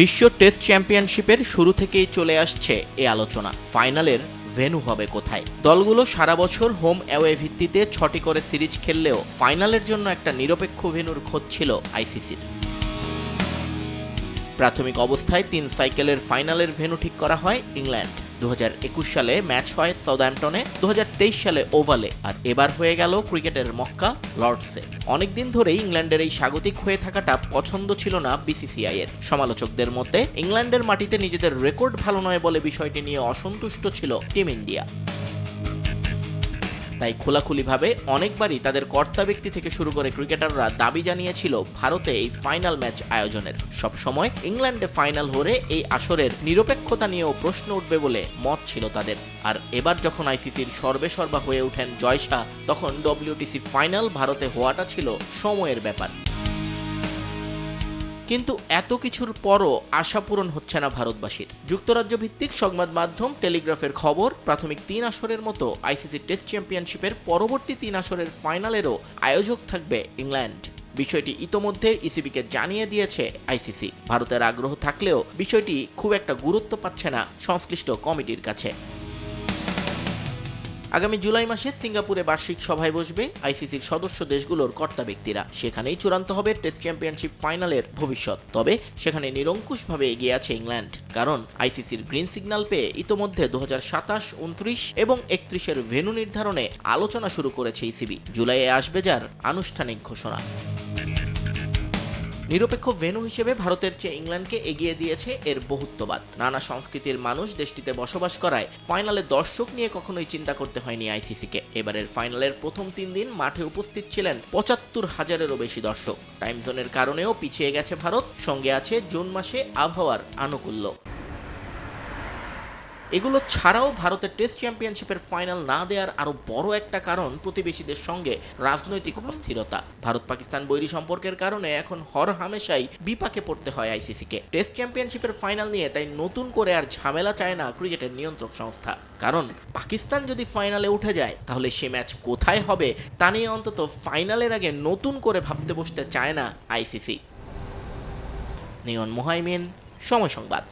বিশ্ব টেস্ট চ্যাম্পিয়নশিপের শুরু থেকেই চলে আসছে এ আলোচনা। ফাইনালের ভেনু হবে কোথায়? দলগুলো সারা বছর হোম অ্যাওয়ে ভিত্তিতে ছটি করে সিরিজ খেললেও ফাইনালের জন্য একটা নিরপেক্ষ ভেনুর খোঁজ ছিল আইসিসির। প্রাথমিক অবস্থায় তিন সাইকেলের ফাইনালের ভেনু ঠিক করা হয় ইংল্যান্ড। দু হাজার একুশ সালে ম্যাচ হয় সাউদাম্পটনে দু সালে ওভালে, আর এবার হয়ে গেল ক্রিকেটের মক্কা লর্ডসে। অনেকদিন ধরেই ইংল্যান্ডের এই স্বাগতিক হয়ে থাকাটা পছন্দ ছিল না বিসিসিআই এর। সমালোচকদের মতে, ইংল্যান্ডের মাটিতে নিজেদের রেকর্ড ভালো নয় বলে বিষয়টি নিয়ে অসন্তুষ্ট ছিল টিম ইন্ডিয়া। তাই খোলাখুলিভাবে অনেকবারই তাদের কর্তা ব্যক্তি থেকে শুরু করে ক্রিকেটাররা দাবি জানিয়েছিল ভারতে এই ফাইনাল ম্যাচ আয়োজনের। সব সময় ইংল্যান্ডে ফাইনাল হলে এই আসরের নিরপেক্ষতা নিয়েও প্রশ্ন উঠবে বলে মত ছিল তাদের। আর এবার যখন আইসিসির সর্বেসর্বা হয়ে ওঠেন জয়শাহ তখন ডব্লিউটিসি ফাইনাল ভারতে হওয়াটা ছিল সময়ের ব্যাপার। কিন্তু এত কিছুর পরও আশা পূরণ হচ্ছে না ভারতবাসীর। যুক্তরাজ্য ভিত্তিক সংবাদ মাধ্যম টেলিগ্রাফের খবর, প্রাথমিক তিন আসরের মতো আইসিসি টেস্ট চ্যাম্পিয়নশিপের পরবর্তী তিন আসরের ফাইনালেরও আয়োজক থাকবে ইংল্যান্ড। বিষয়টি ইতোমধ্যে ইসিবিকে জানিয়ে দিয়েছে আইসিসি। ভারতের আগ্রহ থাকলেও বিষয়টি খুব একটা গুরুত্ব পাচ্ছে না সংশ্লিষ্ট কমিটির কাছে। আগামী জুলাই মাসে সিঙ্গাপুরে বার্ষিক সভায় বসবে আইসিসির সদস্য দেশগুলোর কর্তা ব্যক্তিরা। সেখানেই চূড়ান্ত হবে টেস্ট চ্যাম্পিয়নশিপ ফাইনালের ভবিষ্যৎ। তবে সেখানে নিরঙ্কুশভাবে এগিয়ে আছে ইংল্যান্ড। কারণ আইসিসির গ্রিন সিগন্যাল পেয়ে ইতোমধ্যে দু হাজার সাতাশ, উনত্রিশ এবং একত্রিশের ভেন্যু নির্ধারণে আলোচনা শুরু করেছে ইসিবি। জুলাইয়ে আসবে যার আনুষ্ঠানিক ঘোষণা। নিরপেক্ষ ভেনু হিসেবে ভারতের চেয়ে ইংল্যান্ডকে এগিয়ে দিয়েছে এর বহুত্ববাদ। নানা সংস্কৃতির মানুষ দেশটিতে বসবাস করায় ফাইনালে দর্শক নিয়ে কখনোই চিন্তা করতে হয়নি আইসিসিকে। এবারের ফাইনালের প্রথম তিন দিন মাঠে উপস্থিত ছিলেন পঁচাত্তর হাজারেরও বেশি দর্শক। টাইম জোনের কারণেও পিছিয়ে গেছে ভারত, সঙ্গে আছে জুন মাসে আবহাওয়ার আনুকূল্য। এগুলো ছাড়াও ভারতের টেস্ট চ্যাম্পিয়নশিপের ফাইনাল না দেওয়ার আরও বড় একটা কারণ প্রতিবেশীদের সঙ্গে রাজনৈতিক অস্থিরতা। ভারত পাকিস্তান বৈরী সম্পর্কের কারণে এখন হর হামেশাই বিপাকে পড়তে হয় আইসিসিকে। টেস্ট চ্যাম্পিয়নশিপের ফাইনাল নিয়ে তাই নতুন করে আর ঝামেলা চায় না ক্রিকেটের নিয়ন্ত্রক সংস্থা। কারণ পাকিস্তান যদি ফাইনালে উঠে যায়, তাহলে সে ম্যাচ কোথায় হবে তা নিয়ে অন্তত ফাইনালের আগে নতুন করে ভাবতে বসতে চায় না আইসিসি। নিয়ন মোহাইমিন, সময় সংবাদ।